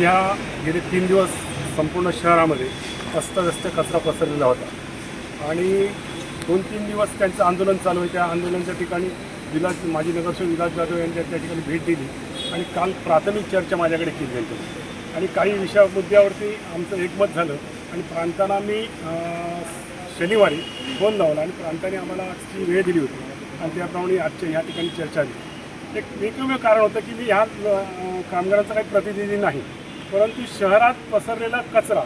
ह्या गेले तीन दिवस संपूर्ण शहरामध्ये अस्तव्यस्त कचरा पसरलेला होता. आणि दोन तीन दिवस त्यांचं आंदोलन चालू आहे. त्या आंदोलनाच्या ठिकाणी विलास माजी नगरसेवक विलास जाधव यांच्या त्या ठिकाणी भेट दिली आणि काल प्राथमिक चर्चा माझ्याकडे केली त्यांच्याकडे आणि काही विषया मुद्द्यावरती आमचं एकमत झालं आणि प्रांतांना मी शनिवारी फोन लावला आणि प्रांताने आम्हाला आजची वेळ दिली होती. आणि त्याप्रमाणे आजच्या ह्या ठिकाणी चर्चा झाली. एक एकमेव कारण होतं की मी ह्या कामगारांचा काही प्रतिनिधी नाही. परंतु शहरात पसरलेला कचरा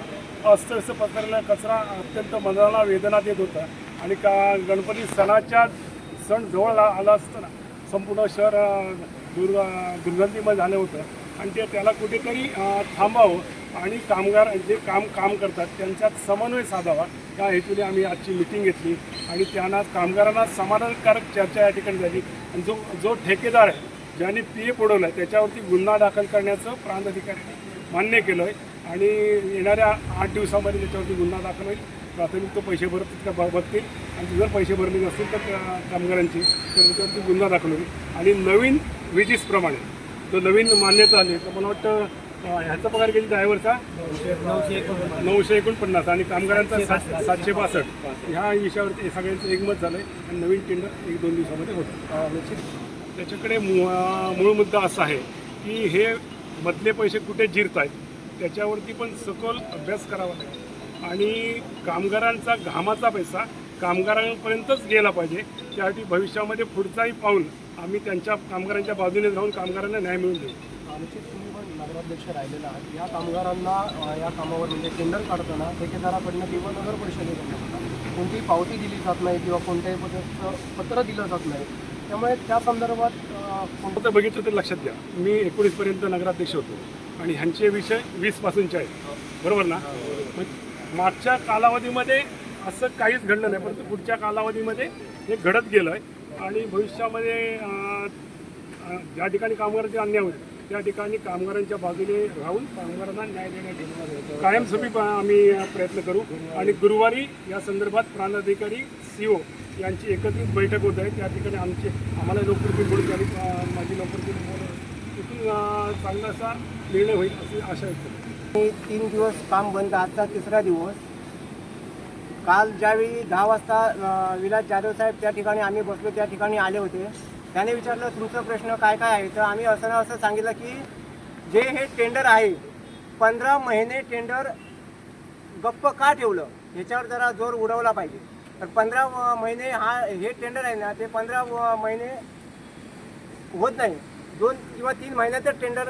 अस्तव्यस्त पसरलेला कचरा अत्यंत मनाला वेदना देत होता. आणि का गणपती सणाच्या सण जवळ आला असताना संपूर्ण शहर दुर् दुर्गंधीमध्ये झालं होतं. आणि ते त्याला कुठेतरी थांबावं आणि कामगार जे काम काम करतात त्यांच्यात समन्वय साधावा. या हेतूने आम्ही आजची मिटिंग घेतली आणि त्यांना कामगारांना समाधानकारक चर्चा या ठिकाणी झाली. आणि जो जो ठेकेदार आहे ज्यांनी पी एफ उडवलं आहे त्याच्यावरती गुन्हा दाखल करण्याचं प्रांत अधिकाऱ्यांनी मान्य केलं आहे आणि येणाऱ्या आठ दिवसामध्ये त्याच्यावरती गुन्हा दाखल होईल. प्राथमिक तो पैसे भरत का बघतील. आणि जर पैसे भरले नसतील तर त्या कामगारांची तर त्याच्यावरती गुन्हा दाखल होईल. आणि नवीन विजीसप्रमाणे जो नवीन मान्यता आली तर मला वाटतं ह्याचा पगार किती? ड्रायव्हरचा नऊशे एकोणपन्नास. आणि कामगारांचा सात सातशे बासष्ट. ह्या विषयावरती सगळ्यांचं एकमत झालं आहे आणि नवीन टेंडर एक दोन दिवसामध्ये होतं त्याच्याकडे मूळ मुद्दा असा आहे की हे मधले पैसे कुठे जिरत आहेत त्याच्यावरती पण सखोल अभ्यास करावा लागेल. आणि कामगारांचा घामाचा पैसा कामगारांपर्यंतच गेला पाहिजे त्यासाठी भविष्यामध्ये पुढचाही पाऊल आम्ही त्यांच्या कामगारांच्या बाजूने राहून कामगारांना न्याय मिळून देऊ. आमचे तुम्ही पण नगराध्यक्ष राहिलेला आहात. या कामगारांना या कामावर म्हणजे टेंडर काढताना ठेकेदाराकडनं किंवा नगर परिषदेकडनं कोणतीही पावती दिली जात नाही किंवा कोणत्याही पद्धतीचं पत्र दिलं जात नाही. त्यामुळे त्या संदर्भात बघितलं तर लक्षात घ्या. मी एकोणीसपर्यंत नगराध्यक्ष होतो. आणि ह्यांचे विषय वीसपासूनचे आहेत. बरोबर ना? मग मागच्या कालावधीमध्ये असं काहीच घडलं नाही परंतु पुढच्या कालावधीमध्ये हे घडत गेलं आहे आणि भविष्यामध्ये ज्या ठिकाणी कामगारांचे अन्याय होईल त्या ठिकाणी कामगारांच्या बाजूने राहून कामगारांना न्याय देण्यासाठी कायमस्वरूपी आम्ही प्रयत्न करू. आणि गुरुवारी या संदर्भात प्रांताधिकारी सी ओ यांची एकत्रित बैठक होत आहे. त्या ठिकाणी आमचे आम्हाला लोकप्रतिनिधी बोलून झाली माझी लवकर बोलून तिथून अं, चांगला असा निर्णय होईल अशी आशा व्यक्त तीन दिवस काम बंद आजचा तिसरा दिवस. काल ज्यावेळी दहा वाजता विलास जाधव साहेब त्या ठिकाणी आम्ही बसलो त्या ठिकाणी आले होते. त्याने विचारलं तुमचा प्रश्न काय काय आहे? तर आम्ही असं ना असं सांगितलं की जे हे टेंडर आहे पंधरा महिने टेंडर गप्प का ठेवलं? ह्याच्यावर जरा जोर उडवला पाहिजे. तर पंधरा महिने हा हे टेंडर आहे ना ते पंधरा महिने होत नाही. दोन किंवा तीन महिन्यातच टेंडर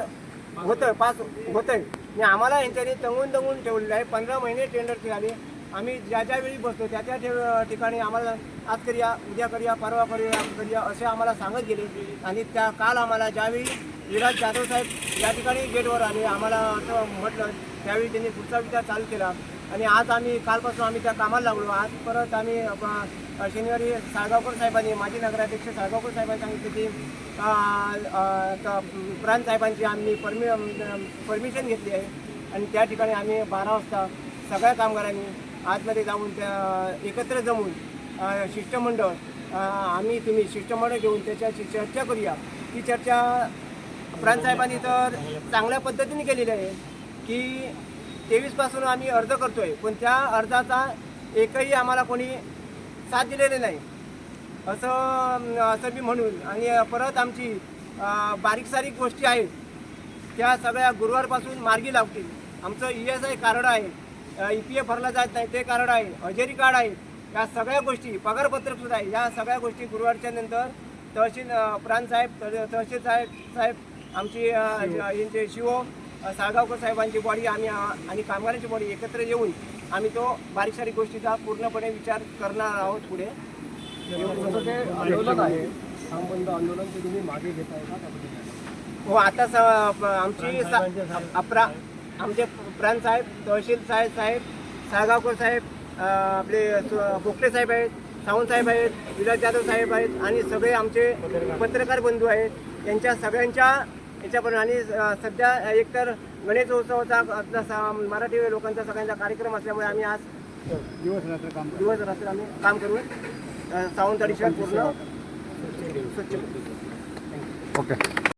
होतं पास होतं आहे आणि आम्हाला यांच्याने तंगून तंगून ठेवलेलं आहे. पंधरा महिने टेंडर निघाले आम्ही ज्या ज्या वेळी बसतो त्या त्या ठिकाणी आम्हाला आज करूया उद्या करूया परवा करूया करूया असे आम्हाला सांगत गेले. आणि त्या काल आम्हाला ज्यावेळी विराज जाधव साहेब या ठिकाणी गेटवर आले आम्हाला असं म्हटलं त्यावेळी त्यांनी पुढचा विचार चालू केला. आणि आज आम्ही कालपासून आम्ही त्या कामाला लागलो. आज परत आम्ही शनिवारी साळगावकर साहेबांनी माजी नगराध्यक्ष साळगावकर साहेबांनी सांगितले की प्रांत साहेबांची आम्ही परमि परमिशन घेतली आहे. आणि त्या ठिकाणी आम्ही बारा वाजता सगळ्या कामगारांनी आतमध्ये जाऊन त्या एकत्र जमून शिष्टमंडळ आम्ही तुम्ही शिष्टमंडळ घेऊन त्याच्याशी चर्चा करूया. ती चर्चा प्रांतसाहेबांनी तर चांगल्या पद्धतीने केलेली आहे की तेवीसपासून आम्ही अर्ज करतोय पण त्या अर्जाचा एकही आम्हाला कोणी साथ दिलेले नाही. असं असं मी म्हणून आणि परत आमची बारीक सारीक गोष्टी आहेत त्या सगळ्या गुरुवारपासून मार्गी लावतील. आमचं ई एस आय कार्ड आहे ई पी एफ भरला जात नाही ते कार्ड आहे हजेरी कार्ड आहे या सगळ्या गोष्टी पगारपत्रक सुद्धा आहे या सगळ्या गोष्टी गुरुवारच्या नंतर तहसील प्रांत साहेब तह- तहसील साहेब साहेब आमची यांचे शिवो साळगावकर साहेबांची बॉडी आम्ही आणि कामगारांची बॉडी एकत्र येऊन आम्ही तो बारीक सारीक गोष्टीचा पूर्णपणे विचार करणार आहोत पुढे. आंदोलन आहे काम बंद आंदोलन ते तुम्ही मागे का? त्याबद्दल हो आता स- आमची सा- अपरा आमचे प्रांत साहेब तहसील साहेब साहेब साळगावकर साहेब अं, आपले सु- साहेब आहेत सावंत साहेब आहेत विलास जाधव साहेब आहेत आणि सगळे आमचे पत्रकार बंधू आहेत. यांच्या सगळ्यांच्या याच्यापर्यंत आणि सध्या एकतर गणेश उत्सवाचा आपला मराठी लोकांचा सगळ्यांचा कार्यक्रम असल्यामुळे आम्ही आज दिवस रात्र काम दिवस रात्र आम्ही काम करून अं, सावंतवाडी शहर पूर्ण स्वच्छ करू. ओके.